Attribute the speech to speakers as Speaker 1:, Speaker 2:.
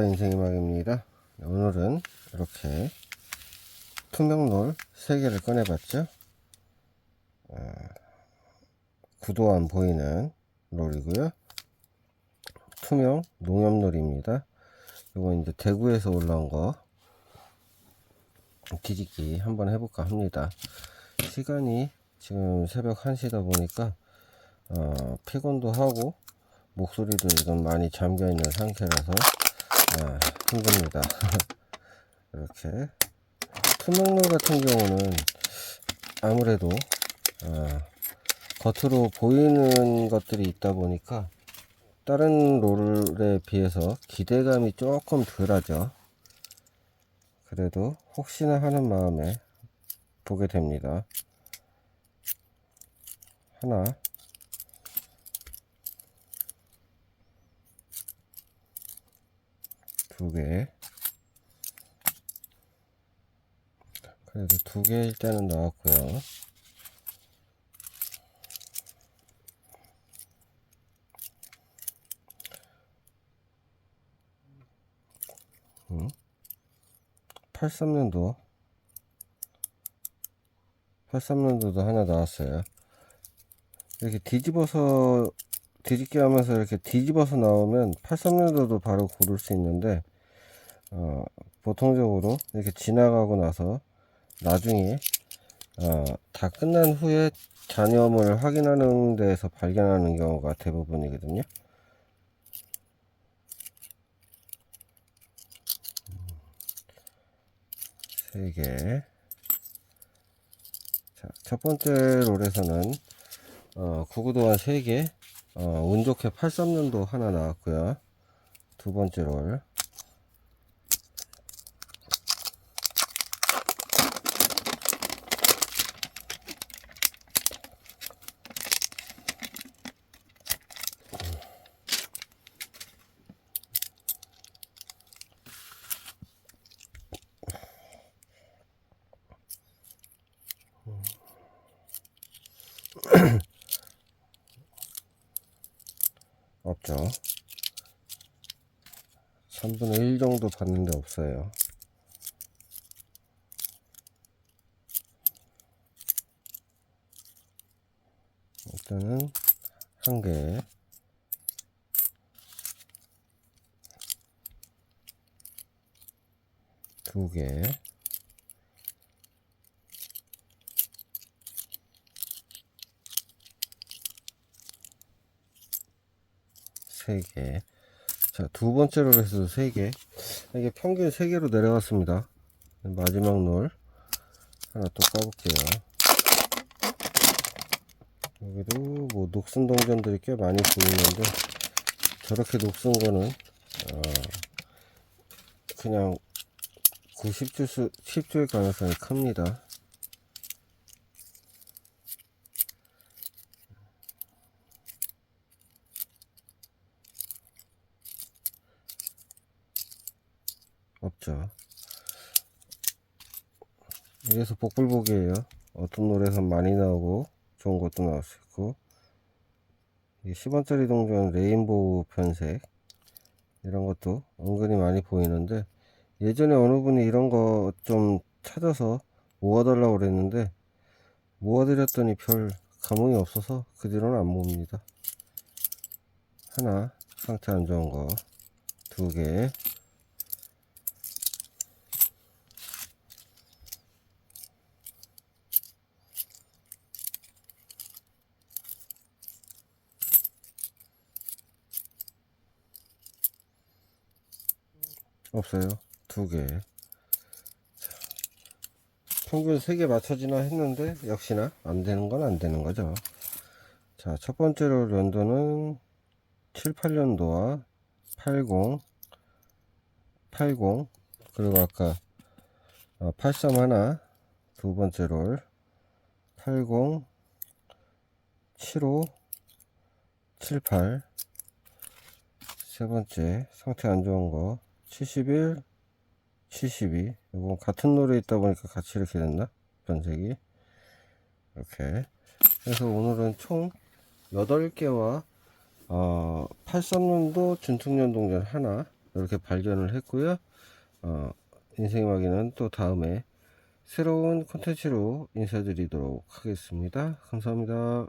Speaker 1: 인생음악입니다. 오늘은 이렇게 투명놀 3개를 꺼내봤죠? 아, 구도 안 보이는 놀이고요. 투명 농협롤입니다. 이건 이제 대구에서 올라온 거 뒤집기 한번 해볼까 합니다. 시간이 지금 새벽 1시다 보니까 어, 피곤도 하고 목소리도 지금 많이 잠겨있는 상태라서 아, 힘듭니다. 이렇게 투명롤 같은 경우는 아무래도 아, 겉으로 보이는 것들이 있다 보니까 다른 롤에 비해서 기대감이 조금 덜하죠. 그래도 혹시나 하는 마음에 보게 됩니다. 하나, 두 개. 그래도 두 개 일단은 나왔고요. 음. 83년도 83년도도 하나 나왔어요. 이렇게 뒤집어서 뒤집기 하면서 이렇게 뒤집어서 나오면 83년도도 바로 고를 수 있는데 어, 보통적으로 이렇게 지나가고 나서 나중에 어, 다 끝난 후에 잔여음을 확인하는 데에서 발견하는 경우가 대부분이거든요. 세 개. 자, 첫 번째 롤에서는 어, 구구도한 3개, 어, 운 좋게 83년도 하나 나왔고요. 두 번째 롤. 없죠. 3분의 1 정도 봤는데 없어요. 일단은 한 개, 두 개, 세 개. 자, 두 번째로 해서 세 개. 이게 평균 세 개로 내려갔습니다. 마지막 롤 하나 또 까볼게요. 여기도 뭐 녹슨 동전들이 꽤 많이 보이는데 저렇게 녹슨 거는 어, 그냥 90주 수, 10주의 가능성이 큽니다. 없죠. 이래서 복불복이에요. 어떤 노래에서 많이 나오고 좋은 것도 나올 수 있고 이 10원짜리 동전 레인보우 편색 이런 것도 은근히 많이 보이는데 예전에 어느 분이 이런 거 좀 찾아서 모아달라고 그랬는데 모아드렸더니 별 감흥이 없어서 그 뒤로는 안 모읍니다. 하나 상태 안 좋은 거 두 개, 없어요. 두 개. 자, 평균 세 개 맞춰지나 했는데 역시나 안 되는 건 안 되는 거죠. 자, 첫 번째로 연도는 7, 8년도와 80, 80 그리고 아까 83 하나 두 번째 롤 80, 75, 78 세 번째 상태 안 좋은 거 71, 72 이건 같은 노래 있다 보니까 같이 이렇게 됐나? 변색이 이렇게 그래서 오늘은 총 8개와 어, 83년도 준특년동전 하나 이렇게 발견을 했고요 어, 인생마기는 또 다음에 새로운 콘텐츠로 인사드리도록 하겠습니다. 감사합니다.